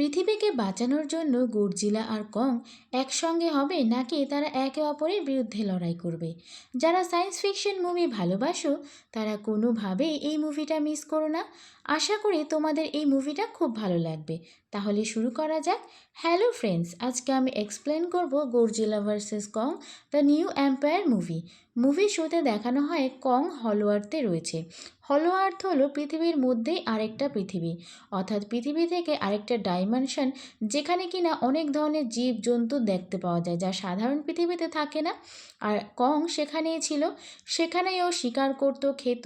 পৃথিবীকে বাঁচানোর জন্য গর্জিলা আর কং একসঙ্গে হবে নাকি তারা একে অপরের বিরুদ্ধে লড়াই করবে? যারা সায়েন্স ফিকশন মুভি ভালোবাসো, তারা কোনোভাবেই এই মুভিটা মিস করো না। আশা করি তোমাদের এই মুভিটা খুব ভালো লাগবে। তাহলে শুরু করা যাক। হ্যালো ফ্রেন্ডস, আজকে আমি এক্সপ্লেন করব Godzilla versus Kong, the new empire movie. Movie শোতে দেখানো হয় কং হলো আর্থে রয়েছে। হলো আর্থ হলো পৃথিবীর মধ্যেই আরেকটা পৃথিবী। অর্থাৎ পৃথিবী থেকে আরেকটা ডাইমেনশন যেখানে কিনা অনেক ধরনের জীব জন্তু দেখতে পাওয়া যায়, যা সাধারণ পৃথিবীতে থাকে না। আর কং সেখানেই ছিল, সেখানেই ও শিকার করতো, খেত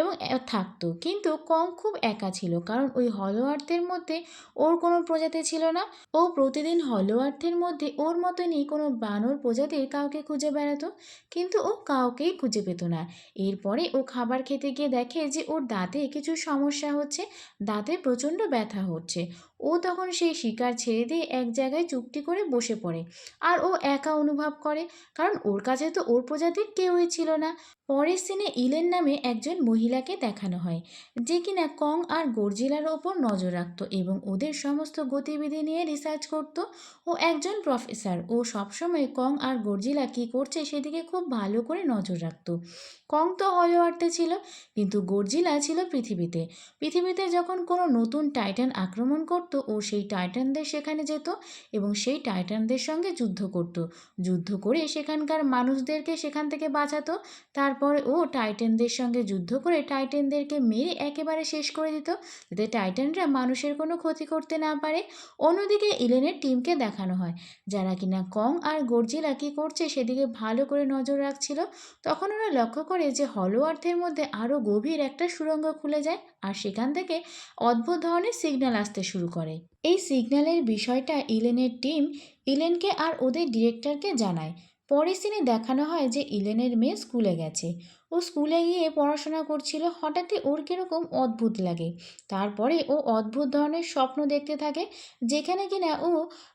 এবং থাকতো। কিন্তু কং খুব একা ছিল, কারণ ওই হলো আর্থের মধ্যে ওর কোনো প্রজাতি ছিল না। ও প্রতিদিন হলো আর্থের মধ্যে ওর মতনই কোনো বানর প্রজাতির কাউকে খুঁজে বেড়াতো, কিন্তু ও কাউকেই খুঁজে পেত না। এরপরে ও খাবার খেতে গিয়ে দেখে যে ওর দাঁতে কিছু সমস্যা হচ্ছে দাঁতে প্রচণ্ড ব্যথা হচ্ছে। ও তখন সেই শিকার ছেড়ে দিয়ে এক জায়গায় চুপটি করে বসে পড়ে। আর ও একা অনুভব করে, কারণ ওর কাছে তো ওর প্রজাতির কেউই ছিল না। পরের সিনে ইলেন নামে একজন মহিলাকে দেখানো হয়, যে কিনা কং আর গর্জিলার ওপর নজর রাখতো এবং ওদের সমস্ত গতিবিধি নিয়ে রিসার্চ করত। ও একজন প্রফেসর ও সবসময় কং আর গর্জিলা কী করছে সেদিকে খুব ভালো করে নজর রাখতো। কং তো হলওয়ার্তে ছিল, কিন্তু গর্জিলা ছিল পৃথিবীতে। পৃথিবীতে যখন কোনো নতুন টাইটান আক্রমণ করত ও সেই টাইটানদের সেখানে যেত এবং সেই টাইটানদের সঙ্গে যুদ্ধ করত। যুদ্ধ করে সেখানকার মানুষদেরকে সেখান থেকে বাঁচাতো। তারপরে ও টাইটানদের সঙ্গে যুদ্ধ করে টাইটানদেরকে মেরে একেবারে শেষ করে দিত যাতে টাইটানরা মানুষের কোনো ক্ষতি করতে না পারে। অন্যদিকে ইলেনের টিমকে দেখানো হয়। যারা কিনা কং আর গর্জিলা কী করছে সেদিকে ভালো করে নজর রাখছিল। তখন ওরা লক্ষ্য করে যে হলো আর্থের মধ্যে আরও গভীর একটা সুড়ঙ্গ খুলে যায় আর সেখান থেকে অদ্ভুত ধরনের সিগন্যাল আসতে শুরু করে। এই সিগন্যালের বিষয়টা ইলেনের টিম ইলেনকে আর ওদের ডিরেক্টরকে জানায়। পরে সিনে দেখানো হয় যে ইলেনের মেয়ে স্কুলে গেছে। ও স্কুলে গিয়ে পড়াশোনা করছিল, হঠাৎই ওর কীরকম অদ্ভুত লাগে। তারপরে ও অদ্ভুত ধরনের স্বপ্ন দেখতে থাকে, যেখানে কিনা ও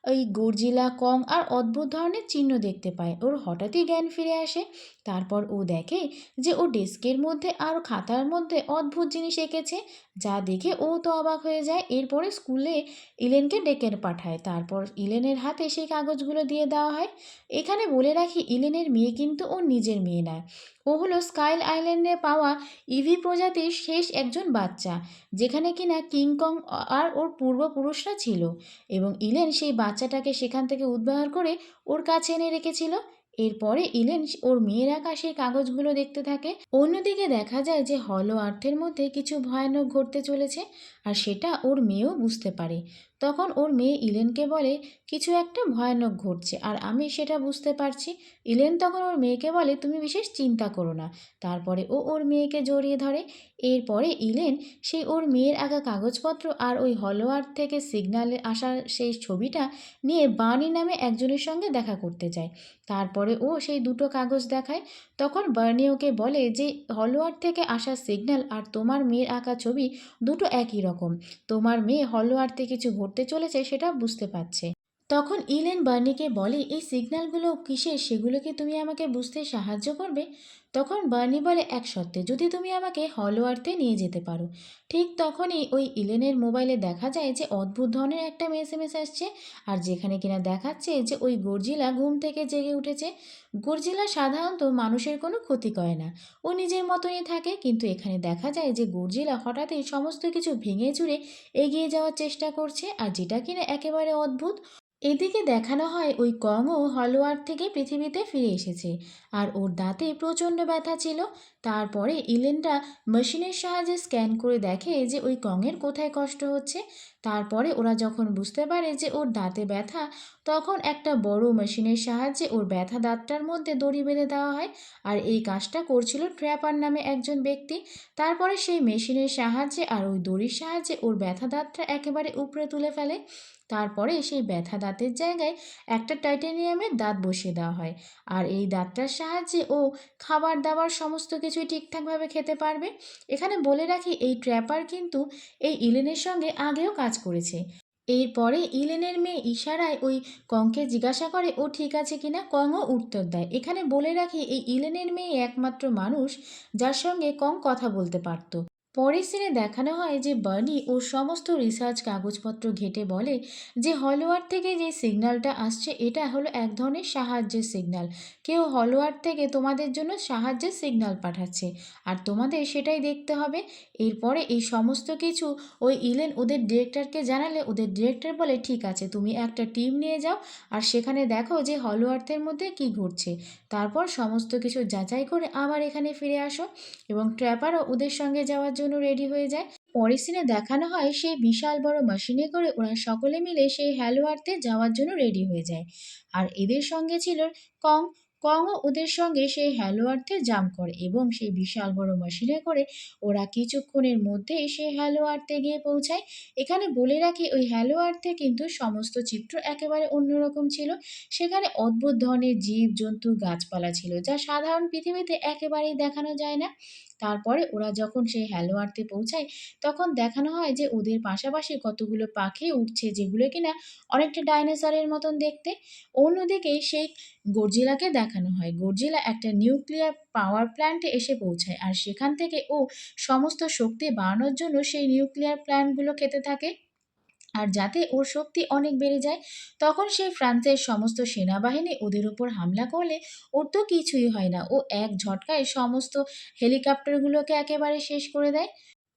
ওই গর্জিলা কং আর অদ্ভুত ধরনের চিহ্ন দেখতে পায়। ওর হঠাৎই জ্ঞান ফিরে আসে। তারপর ও দেখে যে ও ডেস্কের মধ্যে আর খাতার মধ্যে অদ্ভুত জিনিস এঁকেছে, যা দেখে ও তো অবাক হয়ে যায়। এরপরে স্কুলে ইলেনকে ডেকে পাঠায়। তারপর ইলেনের হাতে সেই কাগজগুলো দিয়ে দেওয়া হয়। এখানে বলে রাখি, ইলেনের মেয়ে কিন্তু ওর নিজের মেয়ে নয়। ও হলো স্কাইল আইল্যান্ডে পাওয়া ইভি প্রজাতির শেষ একজন বাচ্চা, যেখানে কিনা কিংকং আর ওর পূর্বপুরুষরা ছিল এবং ইলেন সেই বাচ্চাটাকে সেখান থেকে উদ্ধার করে ওর কাছে এনে রেখেছিল। এরপরে ইলেন ওর মেয়ের আঁকা সেই কাগজগুলো দেখতে থাকে। অন্যদিকে দেখা যায় যে হলো আর্থের মধ্যে কিছু ভয়ানক ঘটতে চলেছে, আর সেটা ওর মেয়েও বুঝতে পারে। তখন ওর মেয়ে ইলেনকে বলে, কিছু একটা ভয়ানক ঘটছে। আর আমি সেটা বুঝতে পারছি। ইলেন তখন ওর মেয়েকে বলে, তুমি বিশেষ চিন্তা করো না। তারপরে ও ওর মেয়েকে জড়িয়ে ধরে। এরপরে ইলেন সেই ওর মেয়ের আঁকা কাগজপত্র আর ওই হলো আর্থ থেকে সিগনালে আসা সেই ছবিটা নিয়ে বানি নামে একজনের সঙ্গে দেখা করতে যায়। তারপরে ও সেই দুটো কাগজ দেখায়। তখন বার্নি ওকে বলে যে হলওয়ার্ড থেকে আসা সিগন্যাল আর তোমার মেয়ের আঁকা ছবি দুটো একই রকম। তোমার মেয়ে হলওয়ার্ডে কিছু ঘটতে চলেছে সেটা বুঝতে পারছে। তখন ইলেন বার্নিকে বলে, এই সিগন্যালগুলো কিসের? সেগুলোকে তুমি আমাকে বুঝতে সাহায্য করবে? তখন বার্নি বলে, এক সত্ত্বে যদি তুমি আমাকে হলওয়ার্থে নিয়ে যেতে পারো। ঠিক তখনই ওই ইলেনের মোবাইলে দেখা যায় যে অদ্ভুত ধরনের একটা এসএমএস আসছে, আর যেখানে কিনা দেখাচ্ছে যে ওই গর্জিলা ঘুম থেকে জেগে উঠেছে। গর্জিলা সাধারণত মানুষের কোনো ক্ষতি করে না। ও নিজের মতনই থাকে, কিন্তু এখানে দেখা যায় যে গর্জিলা হঠাৎই সমস্ত কিছু ভেঙে চুরে এগিয়ে যাওয়ার চেষ্টা করছে, আর যেটা কিনা একেবারে অদ্ভুত। এদিকে দেখানো হয় ওই কংও হলওয়ার্ড থেকে পৃথিবীতে ফিরে এসেছে আর ওর দাঁতে প্রচণ্ড ব্যথা ছিল। তারপরে ইলেনরা মেশিনের সাহায্যে স্ক্যান করে দেখে যে ওই কংয়ের কোথায় কষ্ট হচ্ছে। তারপরে ওরা যখন বুঝতে পারে যে ওর দাঁতে ব্যথা, তখন একটা বড় মেশিনের সাহায্যে ওর ব্যথা দাঁতটার মধ্যে দড়ি বেঁধে দেওয়া হয় আর এই কাজটা করছিল ট্র্যাপার নামে একজন ব্যক্তি। তারপরে সেই মেশিনের সাহায্যে আর ওই দড়ির সাহায্যে ওর ব্যথা দাঁতটা একেবারে উপরে তুলে ফেলে। তারপরে সেই ব্যথা দাঁতের জায়গায় একটা টাইটেনিয়ামের দাঁত বসিয়ে দেওয়া হয়। আর এই দাঁতটার সাহায্যে ও খাবার দাবার সমস্ত কিছুই ঠিকঠাকভাবে খেতে পারবে। এখানে বলে রাখি, এই ট্র্যাপার কিন্তু এই ইলেনের সঙ্গে আগেও কাজ করেছে। এরপরে ইলেনের মেয়ে ইশারায় ওই কংকে জিজ্ঞাসা করে, ও ঠিক আছে কিনা? কংও উত্তর দেয়। এখানে বলে রাখি, এই ইলেনের মেয়ে একমাত্র মানুষ যার সঙ্গে কং কথা বলতে পারতো। পরের সিনে দেখানো হয় যে বার্নি ওর সমস্ত রিসার্চ কাগজপত্র ঘেটে বলে যে হলওয়ার থেকে যে সিগন্যালটা আসছে, এটা হলো এক ধরনের সাহায্যের সিগন্যাল। কেউ হলওয়ার থেকে তোমাদের জন্য সাহায্যের সিগন্যাল পাঠাচ্ছে আর তোমাদের সেটাই দেখতে হবে। এরপরে এই সমস্ত কিছু ওই ইলেন ওদের ডিরেক্টরকে জানালে, ওদের ডিরেক্টর বলে, ঠিক আছে, তুমি একটা টিম নিয়ে যাও আর সেখানে দেখো যে হলওয়ার্থের মধ্যে কি ঘটছে। তারপর সমস্ত কিছু যাচাই করে আবার এখানে ফিরে আসো এবং ট্র্যাপারও ওদের সঙ্গে যাওয়ার জন্য রেডি হয়ে যায়। পরের সিনে দেখানো হয় সেই বিশাল বড় মেশিনে করে ওরা সকলে মিলে সেই হ্যালোয়ার্থে যাওয়ার জন্য রেডি হয়ে যায়। আর এদের সঙ্গে ছিল কং। কংও ওদের সঙ্গে সেই হ্যালোয়ার্থে জাম্প করে এবং সেই বিশাল বড় মেশিনে করে ওরা কিছুক্ষণের মধ্যেই সেই হ্যালোয়ার্থে গিয়ে পৌঁছায়। এখানে বলে রাখি ওই হ্যালোয়ার্থে কিন্তু সমস্ত চিত্র একেবারে অন্যরকম ছিল। সেখানে অদ্ভুত ধরনের জীব জন্তু গাছপালা ছিল যা সাধারণ পৃথিবীতে একেবারেই দেখানো যায় না। তারপরে ওরা যখন সেই হ্যালোয়ারতে পৌঁছায়, তখন দেখানো হয় যে ওদের পাশাপাশি কতগুলো পাখি উঠছে যেগুলো কিনা অনেকটা ডাইনোসরের মতন দেখতে। অন্যদিকে সেই গর্জিলাকে দেখানো হয়। গর্জিলা একটা নিউক্লিয়ার পাওয়ার প্ল্যান্টে এসে পৌঁছায় আর সেখান থেকে ও সমস্ত শক্তি বাড়ানোর জন্য সেই নিউক্লিয়ার প্ল্যান্টগুলো খেতে থাকে। আর যাতে ওর শক্তি অনেক বেড়ে যায়, তখন সে ফ্রান্সের সমস্ত সেনাবাহিনী ওদের উপর হামলা করলে ওর তো কিছুই হয় না। ও এক ঝটকায় সমস্ত হেলিকপ্টারগুলোকে একেবারে শেষ করে দেয়।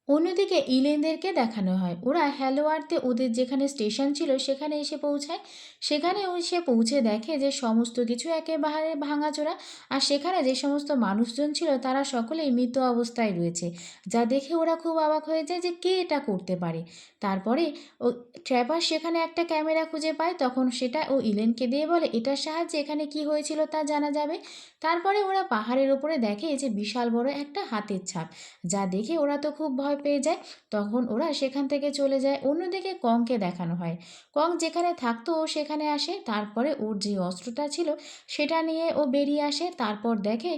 অন্যদিকে ইলেনদেরকে দেখানো হয়। ওরা হ্যালোয়ারতে ওদের যেখানে স্টেশন ছিল সেখানে এসে পৌঁছায়। সেখানে সে পৌঁছে দেখে যে সমস্ত কিছু একেবারে ভাঙাচোরা। আর সেখানে যে সমস্ত মানুষজন ছিল, তারা সকলেই মৃত অবস্থায় রয়েছে, যা দেখে ওরা খুব অবাক হয়ে যায় যে কে এটা করতে পারে। তারপরে ও ট্র্যাপার সেখানে একটা ক্যামেরা খুঁজে পায়, তখন সেটা ও ইলেনকে দিয়ে বলে, এটার সাহায্যে এখানে কি হয়েছিল তা জানা যাবে? তারপরে ওরা পাহাড়ের ওপরে দেখে যে বিশাল বড় একটা হাতের ছাপ, যা দেখে ওরা তো খুব ভয় পেয়ে যায়। তখন ওরা সেখান থেকে চলে যায়, অন্যদিকে কংকে দেখানো হয়। কং যেখানে থাকতো ও সেখানে আসে, তারপরে ওর যে অস্ত্রটা ছিল সেটা নিয়ে ও বেরিয়ে আসে, তারপর দেখে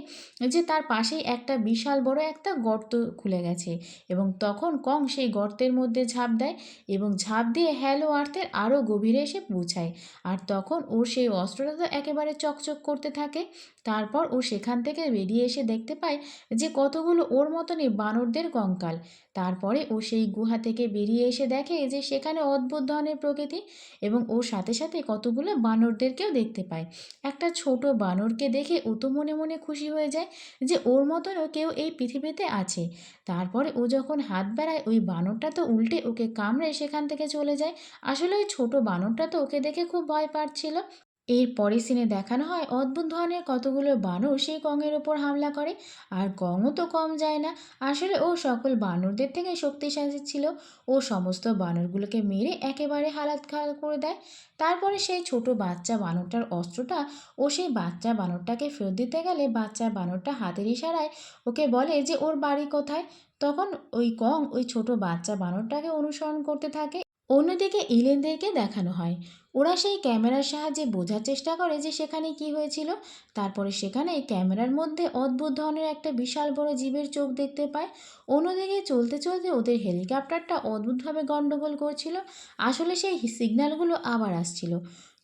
যে তার পাশেই একটা বিশাল বড় একটা গর্ত খুলে গেছে এবং তখন কং সেই গর্তের মধ্যে ঝাঁপ দেয় এবং ঝাঁপ দিয়ে হ্যালো আর্থের আরও গভীরে এসে পৌঁছায়। আর তখন ওর সেই অস্ত্রটা তো একেবারে চকচক করতে থাকে তারপর ও সেখান থেকে বেরিয়ে এসে দেখতে পায় যে কতগুলো ওর মতনই বানরদের কঙ্কাল। তারপরে ও সেই গুহা থেকে বেরিয়ে এসে দেখে যে সেখানে অদ্ভুত ধরনের প্রকৃতি এবং ওর সাথে সাথে কতগুলো বানরদেরকেও দেখতে পায়। একটা ছোট বানরকে দেখে ও তো মনে মনে খুশি হয়ে যায় যে ওর মতনও কেউ এই পৃথিবীতে আছে। তারপরে ও যখন হাত বেড়ায়, ওই বানরটা তো উল্টে ওকে কামড়ে সেখান থেকে চলে যায়। আসলে ওই ছোট বানরটা তো ওকে দেখে খুব ভয় পাচ্ছিল। এর পরের সিনে দেখানো হয় অদ্ভুত ধরনের কতগুলো বানর সেই কংয়ের ওপর হামলা করে। আর কংও তো কম যায় না। আসলে ও সকল বানরদের থেকে শক্তিশালী ছিল। ও সমস্ত বানরগুলোকে মেরে একেবারে হালাত খাল করে দেয়। তারপরে সেই ছোট বাচ্চা বানরটার অস্ত্রটা ও সেই বাচ্চা বানরটাকে ফেরত দিতে গেলে বাচ্চা বানরটা হাতের ইশারায় ওকে বলে যে, ওর বাড়ি কোথায়? তখন ওই কং ওই ছোট বাচ্চা বানরটাকে অনুসরণ করতে থাকে। অন্যদিকে ইলেনদেরকে দেখানো হয়। ওরা সেই ক্যামেরার সাহায্যে বোঝার চেষ্টা করে যে সেখানে কি হয়েছিল। তারপরে সেখানে ক্যামেরার মধ্যে অদ্ভুত ধরনের একটা বিশাল বড় জীবের চোখ দেখতে পায়। অন্যদিকে চলতে চলতে ওদের হেলিকপ্টারটা অদ্ভুতভাবে গণ্ডগোল করছিল। আসলে সেই সিগন্যালগুলো আবার আসছিল।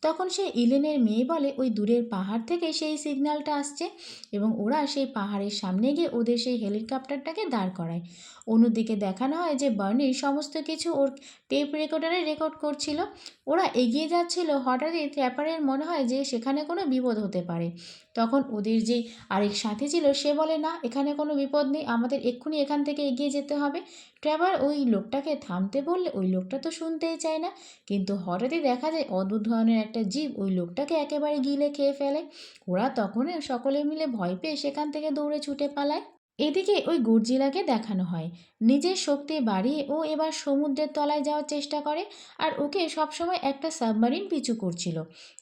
তখন সে ইলেনের মেয়ে বলে ওই দূরের পাহাড় থেকে সেই সিগন্যালটা আসছে এবং ওরা সেই পাহাড়ের সামনে গিয়ে ওদের সেই হেলিকপ্টারটাকে দাঁড় করায়। অন্যদিকে দেখানো হয় যে বার্নি সমস্ত কিছু ওর টেপ রেকর্ডারে রেকর্ড করছিল। ওরা এগিয়ে যাচ্ছিল। হঠাৎই ট্র্যাপারের মনে হয় যে সেখানে কোনো বিপদ হতে পারে। তখন ওদের যে আরেক সাথী ছিল, সে বলে, না, এখানে কোনো বিপদ নেই, আমাদের এক্ষুনি এখান থেকে এগিয়ে যেতে হবে। ট্র্যাভার ওই লোকটাকে থামতে বললে, ওই লোকটা তো শুনতেই চায় না। কিন্তু হঠাৎই দেখা যায়, অদ্ভুত ধরনের একটা জীব ওই লোকটাকে একেবারে গিলে খেয়ে ফেলে। ওরা তখন সকলে মিলে ভয় পেয়ে সেখান থেকে দৌড়ে ছুটে পালায়। এদিকে ওই গর্জিলাকে দেখানো হয়। নিজের শক্তি বাড়িয়ে ও এবার সমুদ্রের তলায় যাওয়ার চেষ্টা করে আর ওকে সবসময় একটা সাবমারিন পিছু করছিল।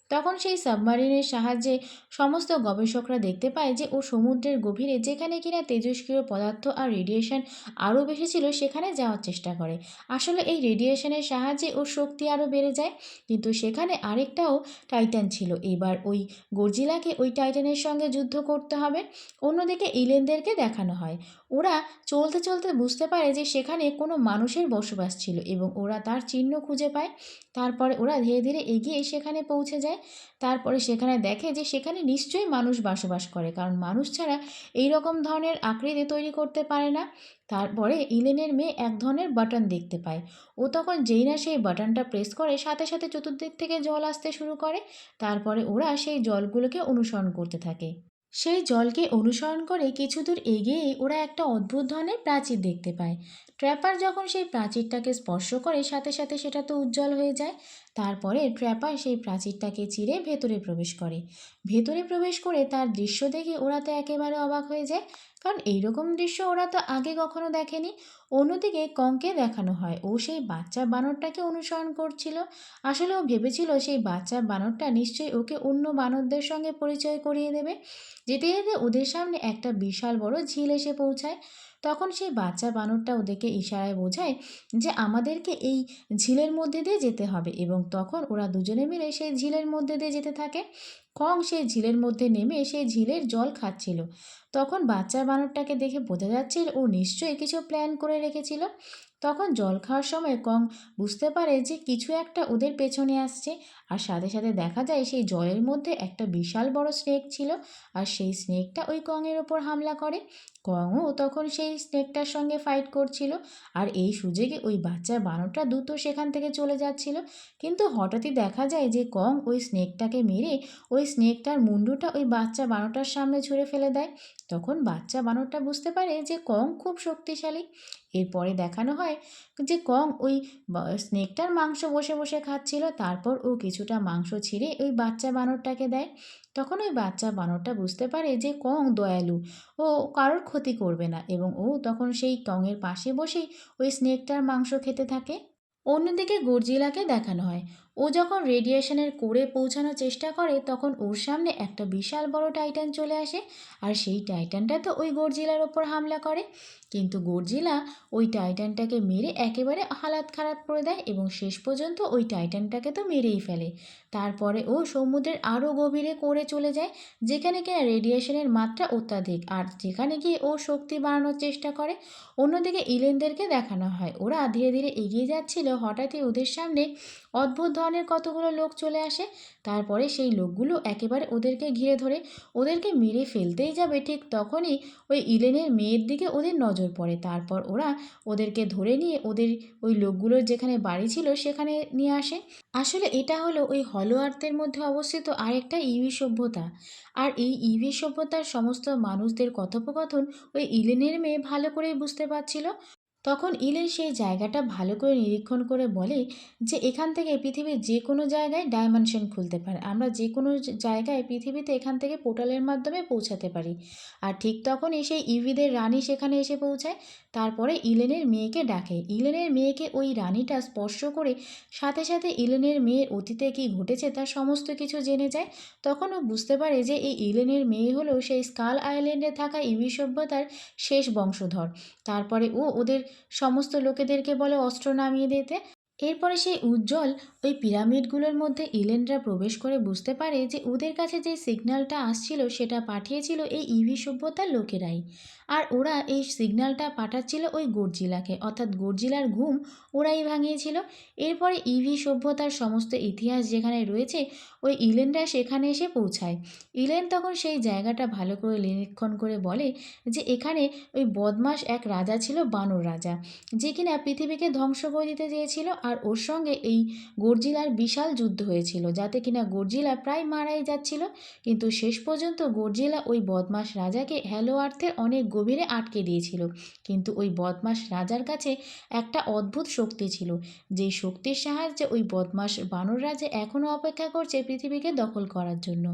তখন সেই সাবমারিনের সাহায্যে সমস্ত গবেষকরা দেখতে পায় যে ও সমুদ্রের গভীরে যেখানে কিনা তেজস্ক্রিয় পদার্থ আর রেডিয়েশন আরও বেশি ছিল সেখানে যাওয়ার চেষ্টা করে। আসলে এই রেডিয়েশনের সাহায্যে ওর শক্তি আরও বেড়ে যায়, কিন্তু সেখানে আরেকটাও টাইটান ছিল। এবার ওই গর্জিলাকে ওই টাইটানের সঙ্গে যুদ্ধ করতে হবে, অন্যদিকে ইলেনদেরকে দেখানো হয়। ওরা চলতে চলতে বুঝতে পারে যে সেখানে কোনো মানুষের বসবাস ছিল এবং ওরা তার চিহ্ন খুঁজে পায়। তারপরে ওরা ধীরে ধীরে এগিয়ে সেখানে পৌঁছে যায়। তারপরে সেখানে দেখে যে সেখানে নিশ্চয়ই মানুষ বসবাস করে, কারণ মানুষ ছাড়া এই রকম ধরনের আকৃতি তৈরি করতে পারে না। তারপরে ইলেনের মেয়ে এক ধরনের বাটন দেখতে পায়। ও তখন যেই না সেই বাটনটা প্রেস করে, সাথে সাথে চতুর্দিক থেকে জল আসতে শুরু করে। তারপরে ওরা সেই জলগুলোকে অনুসরণ করতে থাকে। সেই জলকে অনুসরণ করে কিছু দূর এগিয়েই ওরা একটা অদ্ভুত ধরনের প্রাচীর দেখতে পায়। ট্র্যাপার যখন সেই প্রাচীরটাকে স্পর্শ করে, সাথে সাথে সেটা তো উজ্জ্বল হয়ে যায়। তারপরে ট্র্যাপার সেই প্রাচীরটাকে চিরে ভেতরে প্রবেশ করে। ভেতরে প্রবেশ করে তার দৃশ্য দেখে ওরা তো একেবারে অবাক হয়ে যায়। কারণ এইরকম দৃশ্য ওরা তো আগে কখনো দেখেনি। অন্যদিকে কঙ্কে দেখানো হয়। ও সেই বাচ্চা বানরটাকে অনুসরণ করছিল। আসলে ও ভেবেছিল সেই বাচ্চা বানরটা নিশ্চয়ই ওকে অন্য বানরদের সঙ্গে পরিচয় করিয়ে দেবে। যেতে যেতে ওদের সামনে একটা বিশাল বড় ঝিল এসে পৌঁছায়। তখন সেই বাচ্চা বানরটা ওদেরকে ইশারায় বোঝায় যে আমাদেরকে এই ঝিলের মধ্যে দিয়ে যেতে হবে এবং তখন ওরা দুজনে মিলে সেই ঝিলের মধ্যে দিয়ে যেতে থাকে। কং সেই ঝিলের মধ্যে নেমে সেই ঝিলের জল খাচ্ছিল। তখন বাচ্চা বানরটাকে দেখে বোঝা যাচ্ছে ও নিশ্চয়ই কিছু প্ল্যান করে রেখেছিল। তখন জল খাওয়ার সময় কং বুঝতে পারে যে কিছু একটা ওদের পেছনে আসছে। আর সাথে সাথে দেখা যায় সেই জলের মধ্যে একটা বিশাল বড় স্নেক ছিল আর সেই স্নেকটা ওই কংয়ের ওপর হামলা করে। কংও তখন সেই স্নেকটার সঙ্গে ফাইট করছিল আর এই সুযোগে ওই বাচ্চা বানরটা দ্রুত সেখান থেকে চলে যাচ্ছিল। কিন্তু হঠাৎই দেখা যায় যে কং ওই স্নেকটাকে মেরে ওই স্নেকটার মুন্ডুটা ওই বাচ্চা বানরটার সামনে ছুঁড়ে ফেলে দেয়। তখন বাচ্চা বানরটা বুঝতে পারে যে কং খুব শক্তিশালী। এরপরে দেখানো হয় যে কং ওই স্নেকটার মাংস বসে বসে খাচ্ছিল। তারপর ও কিছুটা মাংস ছিঁড়ে ওই বাচ্চা বানরটাকে দেয়। তখন ওই বাচ্চা বানরটা বুঝতে পারে যে কং দয়ালু, ও কারোর ক্ষতি করবে না এবং ও তখন সেই কংয়ের পাশে বসেই ওই স্নেকটার মাংস খেতে থাকে। অন্যদিকে গর্জিলাকে দেখানো হয়। ও যখন রেডিয়েশনের কোরে পৌঁছানোর চেষ্টা করে, তখন ওর সামনে একটা বিশাল বড় টাইটান চলে আসে আর সেই টাইটানটা তো ওই গর্জিলার ওপর হামলা করে। কিন্তু গর্জিলা ওই টাইটানটাকে মেরে একেবারে হালাত খারাপ করে দেয় এবং শেষ পর্যন্ত ওই টাইটানটাকে তো মেরেই ফেলে। তারপরে ও সমুদ্রের আরও গভীরে করে চলে যায়, যেখানে কিনা রেডিয়েশনের মাত্রা অত্যাধিক আর যেখানে গিয়ে ও শক্তি বাড়ানোর চেষ্টা করে। অন্যদিকে ইলেনদেরকে দেখানো হয়। ওরা ধীরে ধীরে এগিয়ে যাচ্ছিল। হঠাৎই ওদের সামনে অদ্ভুত ধরনের কতগুলো লোক চলে আসে। তারপরে সেই লোকগুলো একেবারে ওদেরকে ঘিরে ধরে, ওদেরকে মেরে ফেলতেই যাবে ঠিক তখনই ওই ইলেনের মেয়ের দিকে ওদের নজর পড়ে। তারপর ওরা ওদেরকে ধরে নিয়ে ওদের ওই লোকগুলোর যেখানে বাড়ি ছিল সেখানে নিয়ে আসে। আসলে এটা হলো ওই হলো আর্থের মধ্যে অবস্থিত আরেকটা ইভি সভ্যতা। আর এই ইভি সভ্যতার সমস্ত মানুষদের কথোপকথন ওই ইলেনের মেয়ে ভালো করেই বুঝতে পারছিল। তখন ইলেন সেই জায়গাটা ভালো করে নিরীক্ষণ করে বলে যে এখান থেকে পৃথিবীর যে কোনো জায়গায় ডাইমেনশন খুলতে পারে। আমরা যে কোনো জায়গায় পৃথিবীতে এখান থেকে পোর্টালের মাধ্যমে পৌঁছাতে পারি। আর ঠিক তখনই সেই ইভিদের রানী সেখানে এসে পৌঁছায়। তারপরে ইলেনের মেয়েকে ডাকে। ইলেনের মেয়েকে ওই রানীটা স্পর্শ করে সাথে সাথে ইলেনের মেয়ের অতীতে কী ঘটেছে তার সমস্ত কিছু জেনে যায়। তখন ও বুঝতে পারে যে এই ইলেনের মেয়ে হলো সেই স্কাল আইল্যান্ডে থাকা ইভি সভ্যতার শেষ বংশধর। তারপরে ও ওদের সমস্ত লোকেদেরকে বলে অস্ত্র নামিয়ে দিতে। এরপরে সেই উজ্জ্বল ওই পিরামিডগুলোর মধ্যে ইলেনরা প্রবেশ করে বুঝতে পারে যে ওদের কাছে যে সিগন্যালটা আসছিল সেটা পাঠিয়েছিল এই ইভি সভ্যতার লোকেরাই। আর ওরা এই সিগন্যালটা পাঠাচ্ছিল ওই গর্জিলাকে, অর্থাৎ গর্জিলার ঘুম ওরাই ভাঙিয়েছিল। এরপরে ইভি সভ্যতার সমস্ত ইতিহাস যেখানে রয়েছে, ওই ইলেনরা সেখানে এসে পৌঁছায়। ইলেন তখন সেই জায়গাটা ভালো করে নিরীক্ষণ করে বলে যে এখানে ওই বদমাস এক রাজা ছিল বানর রাজা, যে কিনা পৃথিবীকে ধ্বংস করে দিতে চেয়েছিল। আর ওর সঙ্গে এই গর্জিলার বিশাল যুদ্ধ হয়েছিল, যাতে কিনা গর্জিলা প্রায় মারাই যাচ্ছিল, কিন্তু শেষ পর্যন্ত গর্জিলা ওই বদমাস রাজাকে হ্যালো আর্থের অনেক গভীরে আটকে দিয়েছিল। কিন্তু ওই বদমাস রাজার কাছে একটা অদ্ভুত শক্তি ছিল যেই শক্তির সাহায্যে ওই বদমাস বানর রাজা এখনও অপেক্ষা করছে পৃথিবীকে দখল করার জন্য।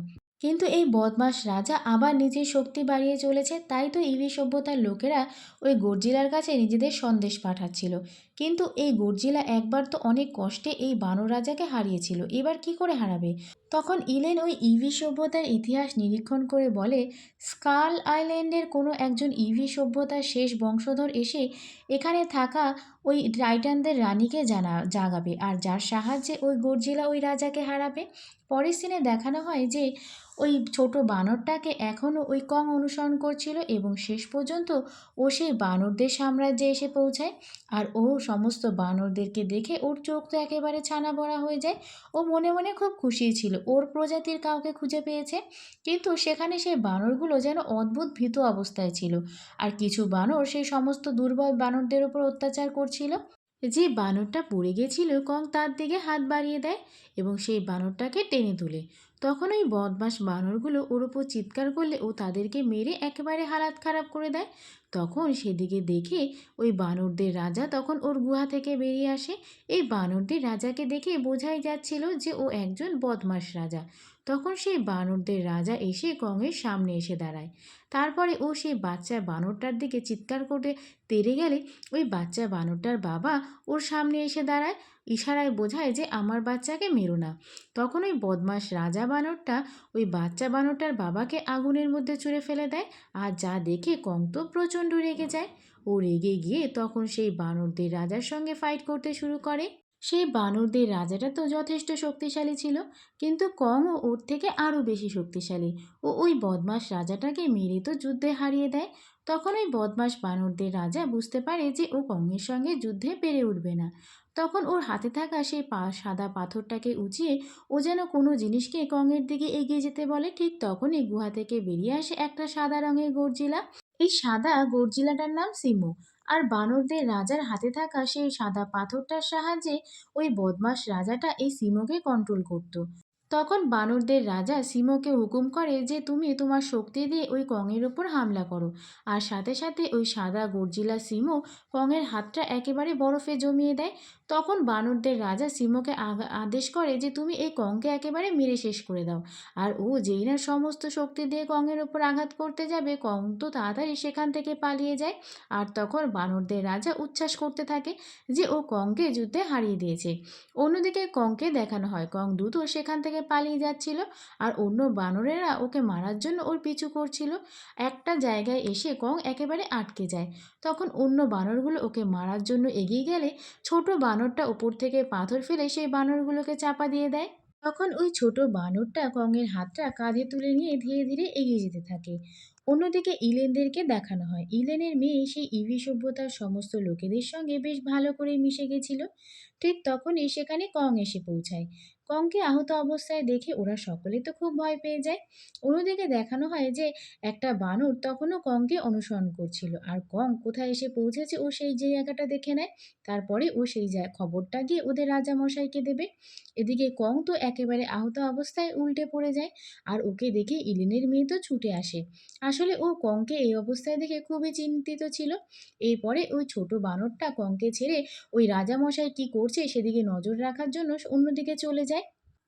কিন্তু এই বদমাস রাজা আবার নিজের শক্তি বাড়িয়ে চলেছে, তাই তো ইভি সভ্যতার লোকেরা ওই গর্জিলার কাছে নিজেদের সন্দেশ পাঠাচ্ছিল। কিন্তু এই গর্জিলা একবার তো অনেক কষ্টে এই বানর রাজাকে হারিয়েছিল। এবার কি করে হারাবে? তখন ইলেন ওই ইভি সভ্যতার ইতিহাস নিরীক্ষণ করে বলে, স্কাল আইল্যান্ডের কোনো একজন ইভি সভ্যতার শেষ বংশধর এসে এখানে থাকা ওই টাইটানদের রানীকে জানা, জাগাবে। আর যার সাহায্যে ওই গর্জিলা ওই রাজাকে হারাবে? পরের সিনে দেখানো হয় যে ওই ছোট বানরটাকে এখনও ওই কং অনুসরণ করছিল এবং শেষ পর্যন্ত ও সেই বানরদের সাম্রাজ্যে এসে পৌঁছায়। আর ও সমস্ত বানরদেরকে দেখে ওর চোখ তো একেবারে ছানা বড়া হয়ে যায়। ও মনে মনে খুব খুশি ছিল, ওর প্রজাতির কাউকে খুঁজে পেয়েছে। কিন্তু সেখানে সেই বানরগুলো যেন অদ্ভুত ভীত অবস্থায় ছিল। আর কিছু বানর সেই সমস্ত দুর্বল বানরদের ওপর অত্যাচার করছিল। যে বানরটা পড়ে গেছিল, কং তার দিকে হাত বাড়িয়ে দেয় এবং সেই বানরটাকে টেনে তোলে। তখন ওই বদমাস বানরগুলো ওর ওপর চিৎকার করলে ও তাদেরকে মেরে একেবারে হালাত খারাপ করে দেয়। তখন সেদিকে দেখে ওই বানরদের রাজা তখন ওর গুহা থেকে বেরিয়ে আসে। এই বানরদের রাজাকে দেখে বোঝাই যাচ্ছিল যে ও একজন বদমাস রাজা। তখন সেই বানরদের রাজা এসে কংয়ের সামনে এসে দাঁড়ায়। তারপরে ও সেই বাচ্চা বানরটার দিকে চিৎকার করে তেড়ে গেলে ওই বাচ্চা বানরটার বাবা ওর সামনে এসে দাঁড়ায়। ইশারায় বোঝায় যে আমার বাচ্চাকে মেরো না। তখন ওই বদমাস রাজা বানরটা ওই বাচ্চা বানরটার বাবাকে আগুনের মধ্যে ছুঁড়ে ফেলে দেয় আর যা দেখে কং তো প্রচণ্ড রেগে যায়। ও রেগে গিয়ে তখন সেই বানরদের রাজার সঙ্গে ফাইট করতে শুরু করে। সেই বানরদের রাজাটা তো যথেষ্ট শক্তিশালী ছিল, কিন্তু কং ও ওর থেকে আরও বেশি শক্তিশালী। ও ওই বদমাস রাজাটাকে মেরে তো যুদ্ধে হারিয়ে দেয়। তখন ওই বদমাস বানরদের রাজা বুঝতে পারে যে ও কংয়ের সঙ্গে যুদ্ধে পেরে উঠবে না। তখন ওর হাতে থাকা সেই পা, সাদা পাথরটাকে উঁচিয়ে ও যেন কোনো জিনিসকে কঙের দিকে এগিয়ে যেতে বলে, ঠিক তখনই গুহা থেকে বেরিয়ে আসে একটা সাদা রঙের গর্জিলা। এই সাদা গর্জিলাটার নাম সিমু। আর বানরদের রাজার হাতে থাকা সেই সাদা পাথরটার সাহায্যে ওই বদমাস রাজাটা এই সিমোকে কন্ট্রোল করত। তখন বানরদের রাজা সিমোকে হুকুম করে যে, তুমি তোমার শক্তি দিয়ে ওই কংয়ের ওপর হামলা করো। আর সাথে সাথে ওই সাদা গর্জিলা সিমো কংয়ের হাতটা একেবারে বরফে জমিয়ে দেয়। তখন বানরদের রাজা আগা- আদেশ করে যে তুমি এই কংকে একেবারে মেরে শেষ করে দাও। আর ও যেই না সমস্ত শক্তি দিয়ে কংয়ের ওপর আঘাত করতে যাবে কং তো তাড়াতাড়ি সেখান থেকে পালিয়ে যায়। আর তখন বানরদের রাজা উচ্ছ্বাস করতে থাকে যে ও কংকে যুদ্ধে হারিয়ে দিয়েছে। অন্যদিকে কংকে দেখানো হয় কং দ্রুত সেখান থেকে পালিয়ে যাচ্ছিল আর অন্য বানরেরা ওকে মারার জন্য ওর পিছু করছিল। একটা জায়গায় এসে কং একেবারে আটকে যায়। তখন অন্য বানরগুলো ওকে মারার জন্য এগিয়ে গেলে ছোট বানরটা উপর থেকে পাথর ফেলে সেই বানরগুলোকে চাপা দিয়ে দেয়। তখন ওই ছোট বানরটা কংয়ের হাতটা কাঁধে তুলে নিয়ে ধীরে ধীরে এগিয়ে যেতে থাকে। অন্যদিকে ইলেনদেরকে দেখানো হয়। ইলেনের মেয়ে সেই ইভি সভ্যতার সমস্ত লোকেদের সঙ্গে বেশ ভালো করে মিশে গেছিল। ঠিক তখনই সেখানে কং এসে পৌঁছায়। কংকে আহত অবস্থায় দেখে ওরা সকলে তো খুব ভয় পেয়ে যায়। অন্যদিকে দেখানো হয় যে, একটা বানর তখনও কঙ্কে অনুসরণ করছিল। আর কং কোথায় এসে পৌঁছেছে ও সেই জায়গাটা দেখে নেয়। তারপরে ও সেই খবরটা গিয়ে ওদের রাজামশাইকে দেবে। এদিকে কং তো একেবারে আহত অবস্থায় উল্টে পড়ে যায়। আর ওকে দেখে ইলিনের মেয়ে তো ছুটে আসে। আসলে ও কঙ্কে এই অবস্থায় দেখে খুবই চিন্তিত ছিল। এরপরে ওই ছোট বানরটা কঙ্কে ছেড়ে ওই রাজামশাই কি করছে সেদিকে নজর রাখার জন্য অন্যদিকে চলে যায়।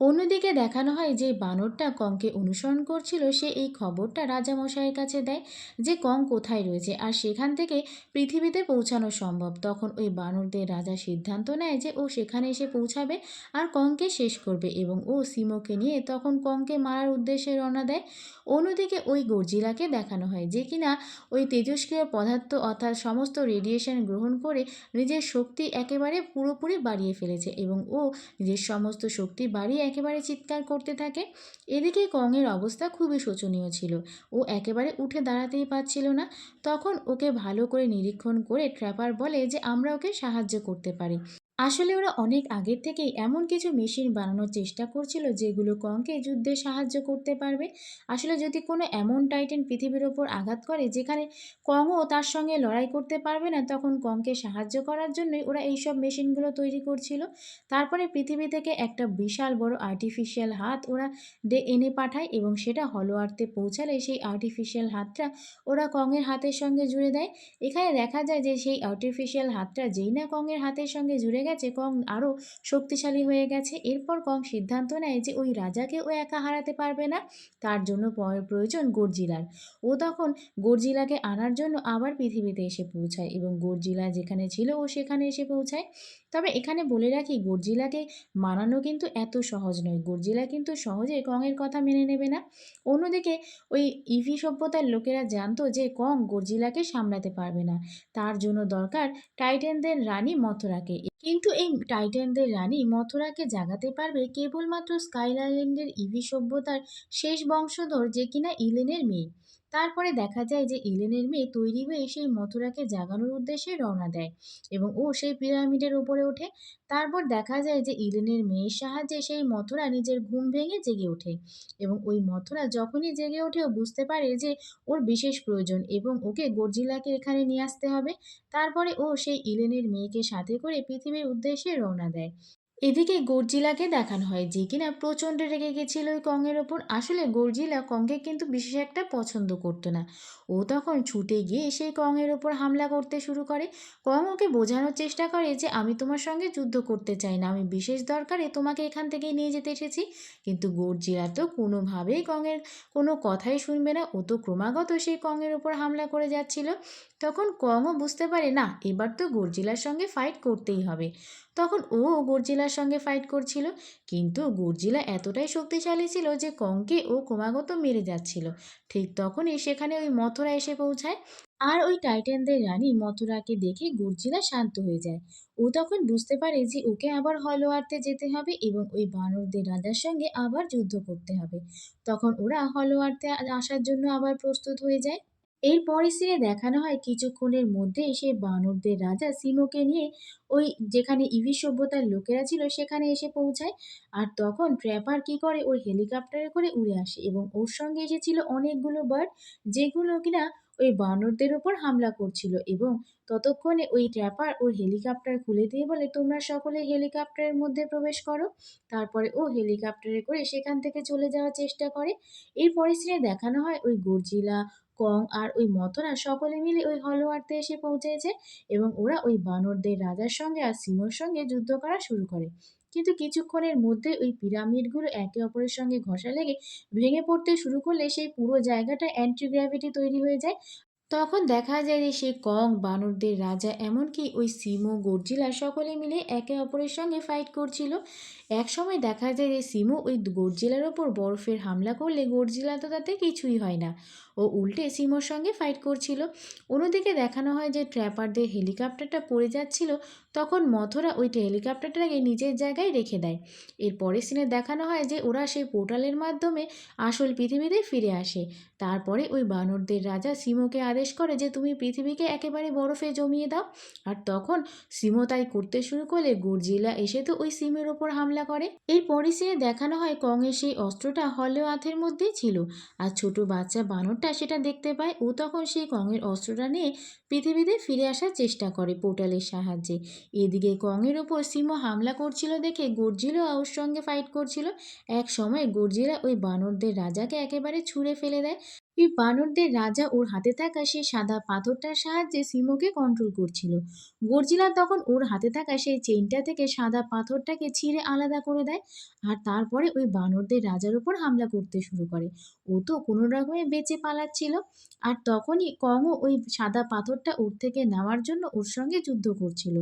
অন্যদিকে দেখানো হয় যে বানরটা কঙ্কে অনুসরণ করছিল, সে এই খবরটা রাজামশাইয়ের কাছে দেয় যে কং কোথায় রয়েছে আর সেখান থেকে পৃথিবীতে পৌঁছানো সম্ভব। তখন ওই বানরদের রাজা সিদ্ধান্ত নেয় যে ও সেখানে এসে পৌঁছাবে আর কঙ্কে শেষ করবে এবং ও সিমোকে নিয়ে তখন কঙ্কে মারার উদ্দেশ্যে রওনা দেয়। অন্যদিকে ওই গর্জিলাকে দেখানো হয় যে কিনা ওই তেজস্ক্রিয় পদার্থ অর্থাৎ সমস্ত রেডিয়েশন গ্রহণ করে নিজের শক্তি একেবারে পুরোপুরি বাড়িয়ে ফেলেছে এবং ও নিজের সমস্ত শক্তি বাড়িয়ে একেবারে চিৎকার করতে থাকে। এদিকে কংয়ের অবস্থা খুবই শোচনীয় ছিল। ও একেবারে উঠে দাঁড়াতেই পারছিল না। তখন ওকে ভালো করে নিরীক্ষণ করে ট্র্যাপার বলে যে আমরা ওকে সাহায্য করতে পারি। আসলে ওরা অনেক আগের থেকেই এমন কিছু মেশিন বানানোর চেষ্টা করছিল যেগুলো কংকে যুদ্ধে সাহায্য করতে পারবে। আসলে যদি কোনো এমন টাইটেন পৃথিবীর ওপর আঘাত করে যেখানে কংও তার সঙ্গে লড়াই করতে পারবে না, তখন কংকে সাহায্য করার জন্যই ওরা এইসব মেশিনগুলো তৈরি করছিল। তারপরে পৃথিবী থেকে একটা বিশাল বড় আর্টিফিশিয়াল হাত ওরা ডে এনে পাঠায় এবং সেটা হলো আর্থে পৌঁছালে সেই আর্টিফিশিয়াল হাতটা ওরা কংয়ের হাতের সঙ্গে জুড়ে দেয়। এখানে দেখা যায় যে সেই আর্টিফিশিয়াল হাতটা যেই না কংয়ের হাতের সঙ্গে জুড়ে গেছে কং আরও শক্তিশালী হয়ে গেছে। এরপর কং সিদ্ধান্ত নেয় যে ওই রাজাকে ও একা হারাতে পারবে না। তার জন্য প্রয়োজন গর্জিলার। ও তখন গর্জিলাকে আনার জন্য আবার পৃথিবীতে এসে পৌঁছায় এবং গর্জিলা যেখানে ছিল ও সেখানে এসে পৌঁছায়। তবে এখানে বলে রাখি, গর্জিলাকে মানানো কিন্তু এত সহজ নয়। গর্জিলা কিন্তু সহজে কংয়ের কথা মেনে নেবে না। অন্যদিকে ওই ইভি সভ্যতার লোকেরা জানতো যে কং গর্জিলাকে সামলাতে পারবে না। তার জন্য দরকার টাইটেনদের রানী মথরাকে। কিন্তু এই টাইটানদের রানী মথুরাকে জাগাতে পারবে কেবলমাত্র স্কাইল্যান্ডের ইভি সভ্যতার শেষ বংশধর যে কিনা ইলেনের মেয়ে। তারপরে দেখা যায় যে ইলেনের মেয়ে তৈরি হয়ে সেই মথুরাকে জাগানোর উদ্দেশ্যে রওনা দেয় এবং ও সেই পিরামিডের উপরে ওঠে। তারপর দেখা যায় যে ইলেনের মেয়ের সাহায্যে সেই মথুরা নিজের ঘুম ভেঙে জেগে ওঠে এবং ওই মথুরা যখনই জেগে ওঠে, ও বুঝতে পারে যে ওর বিশেষ প্রয়োজন এবং ওকে গর্জিলাকে এখানে নিয়ে আসতে হবে। তারপরে ও সেই ইলেনের মেয়েকে সাথে করে পৃথিবীর উদ্দেশ্যে রওনা দেয়। এদিকে গর্জিলাকে দেখানো হয় যে কিনা প্রচণ্ড রেগে গেছিল ওই কংয়ের ওপর। আসলে গর্জিলা কংকে কিন্তু বিশেষ একটা পছন্দ করতো না। ও তখন ছুটে গিয়ে সেই কংয়ের ওপর হামলা করতে শুরু করে। কং ওকে বোঝানোর চেষ্টা করে যে, আমি তোমার সঙ্গে যুদ্ধ করতে চাই না। আমি বিশেষ দরকারে তোমাকে এখান থেকে নিয়ে যেতে এসেছি। কিন্তু গর্জিলা তো কোনোভাবেই কংয়ের কোনো কথাই শুনবে না। ও তো ক্রমাগত সেই কংয়ের ওপর হামলা করে যাচ্ছিল। তখন কংও বুঝতে পারে, না, এবার তো গর্জিলার সঙ্গে ফাইট করতেই হবে। তখন ও গর্জিলার সঙ্গে ফাইট করছিল। কিন্তু গুরজিলা এতটাই শক্তিশালী ছিল যে কঙ্কে ও ক্রমাগত মেরে যাচ্ছিল। ঠিক তখনই সেখানে ওই মথুরা এসে পৌঁছায়। আর ওই টাইটানদের রানী মথুরাকে দেখে গুরজিলা শান্ত হয়ে যায়। ও তখন বুঝতে পারে যে ওকে আবার হলওয়ার্তে যেতে হবে এবং ওই বানরদের রাজার সঙ্গে আবার যুদ্ধ করতে হবে। তখন ওরা হলওয়ার্তে আসার জন্য আবার প্রস্তুত হয়ে যায়। এরপরই সিনে দেখানো হয় কিছুক্ষণের মধ্যে সেই বানরদের রাজা সিমোকে নিয়ে ওই যেখানে ইভি সভ্যতার লোকেরা ছিল সেখানে এসে পৌঁছায়। আর তখন ট্র্যাপার কি করে? ওই হেলিকপ্টারে করে উড়ে আসে এবং ওর সঙ্গে এসেছিল অনেকগুলো বার্ড যেগুলো কিনা ওই বানরদের ওপর হামলা করছিল এবং ততক্ষণে ওই ট্র্যাপার ওর হেলিকপ্টার খুলে দিয়ে বলে, তোমরা সকলে হেলিকপ্টারের মধ্যে প্রবেশ করো। তারপরে ও হেলিকপ্টারে করে সেখান থেকে চলে যাওয়ার চেষ্টা করে। এরপরে সিনে দেখানো হয় ওই গর্জিলা কং আর ওই মথরা সকলে মিলে ওই হলওয়ার্তে এসে পৌঁছেছে এবং ওরা ওই বানরদের রাজার সঙ্গে আর সিংহর সঙ্গে যুদ্ধ করা শুরু করে। কিন্তু কিছুক্ষণের মধ্যে ওই পিরামিডগুলো একে অপরের সঙ্গে ঘষা লেগে ভেঙে পড়তে শুরু করলে সেই পুরো জায়গাটা অ্যান্টিগ্র্যাভিটি তৈরি হয়ে যায় তখন দেখা যায় যে সে কং বানরদের রাজা এমনকি ওই সিমো, গর্জিলা সকলে মিলে একে অপরের সঙ্গে ফাইট করছিল। এক সময় দেখা যায় যে সিমো ওই গর্জিলার ওপর বরফের হামলা করলে গর্জিলা তো তাতে কিছুই হয় না। ও উল্টে সিমোর সঙ্গে ফাইট করছিল। অন্যদিকে দেখানো হয় যে ট্র্যাপারদের হেলিকপ্টারটা পড়ে যাচ্ছিল, তখন মথরা ওই হেলিকপ্টারটাকে নিজের জায়গায় রেখে দেয়। এরপরে সিনে দেখানো হয় যে ওরা সেই পোর্টালের মাধ্যমে আসল পৃথিবীতে ফিরে আসে। তারপরে ওই বানরদের রাজা সিমোকে আদেশ করে যে তুমি পৃথিবীকে একেবারে বরফে জমিয়ে দাও। আর তখন সিমও তাই করতে শুরু করলে গুরজিলা এসে তো ওই সিমের ওপর হামলা করে। এই পরিসিনে দেখানো হয় কংয়ের সেই অস্ত্রটা হলেও হাতের মধ্যেই ছিল। আর ছোট বাচ্চা বানরটা সেটা দেখতে পায়, ও তখন সেই কংয়ের অস্ত্রটা নিয়ে পৃথিবীতে ফিরে আসার চেষ্টা করে পোর্টালের সাহায্যে। এদিকে কংয়ের ওপর সিমো হামলা করছিল দেখে গর্জিলা ওর সঙ্গে ফাইট করছিল। এক সময় গর্জিলা ওই বানরদের রাজাকে একেবারে ছুঁড়ে ফেলে দেয়। এই বানরদের রাজা ওর হাতে থাকা সেই সাদা পাথরটার সাহায্যে সিমোকে কন্ট্রোল করছিল। গর্জিলা তখন ওর হাতে থাকা সেই চেইনটা থেকে সাদা পাথরটাকে ছিঁড়ে আলাদা করে দেয় আর তারপরে ওই বানরদের রাজার উপর হামলা করতে শুরু করে। ও তো কোনো রকমে বেঁচে পালাচ্ছিল। আর তখনই কংও ওই সাদা পাথরটা ওর থেকে নেওয়ার জন্য ওর সঙ্গে যুদ্ধ করছিল।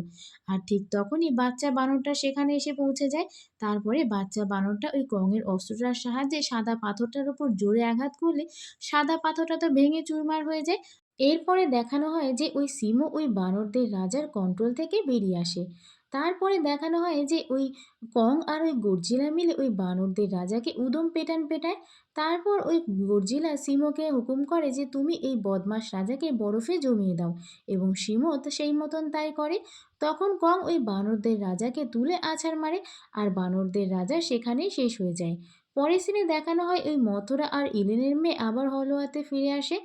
আর ঠিক তখনই বাচ্চা বানরটা সেখানে এসে পৌঁছে যায়। তারপরে বাচ্চা বানরটা ওই কঙের অস্ত্রটার সাহায্যে সাদা পাথরটার উপর জোরে আঘাত করলে সাদা পাথরটা তো ভেঙে চুরমার হয়ে যায়। এরপরে দেখানো হয় যে ওই সিমো ওই বানরদের রাজার কন্ট্রোল থেকে বেরিয়ে আসে। তারপরে দেখানো হয় যে ওই কং আর ওই গর্জিলা মিলে ওই বানরদের রাজাকে উদম পেটান পেটায়। তারপর ওই গর্জিলা সিমোকে হুকুম করে যে, তুমি এই বদমাস রাজাকে বরফে জমিয়ে দাও। এবং সিমো সেই মতন তাই করে। তখন কং ওই বানরদের রাজাকে তুলে আছাড় মারে, আর বানরদের রাজা সেখানেই শেষ হয়ে যায়। পরের সিনে দেখানো হয় ওই মথুরা আর ইলেনের মেয়ে আবার হলওয়াতে ফিরে আসে।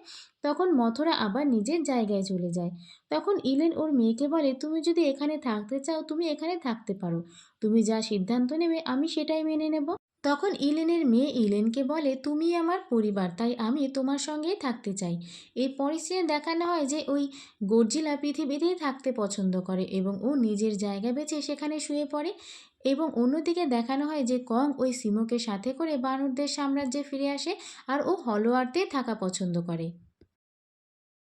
তখন মথুরা আবার নিজের জায়গায় চলে যায়। তখন ইলেন ওর মেয়েকে বলে, তুমি যদি এখানে থাকতে চাও, তুমি এখানে থাকতে পারো। তুমি যা সিদ্ধান্ত নেবে, আমি সেটাই মেনে নেব। তখন ইলেনের মেয়ে ইলেনকে বলে, তুমি আমার পরিবার, তাই আমি তোমার সঙ্গেই থাকতে চাই। এই পরিস্থিতি দেখানো হয় যে ওই গর্জিলা পৃথিবীতেই থাকতে পছন্দ করে এবং ও নিজের জায়গা বেছে সেখানে শুয়ে পড়ে। এবং অন্যদিকে দেখানো হয় যে কং ওই সিমোকে সাথে করে বানরদের সাম্রাজ্যে ফিরে আসে আর ও হলোয়ারতে থাকা পছন্দ করে।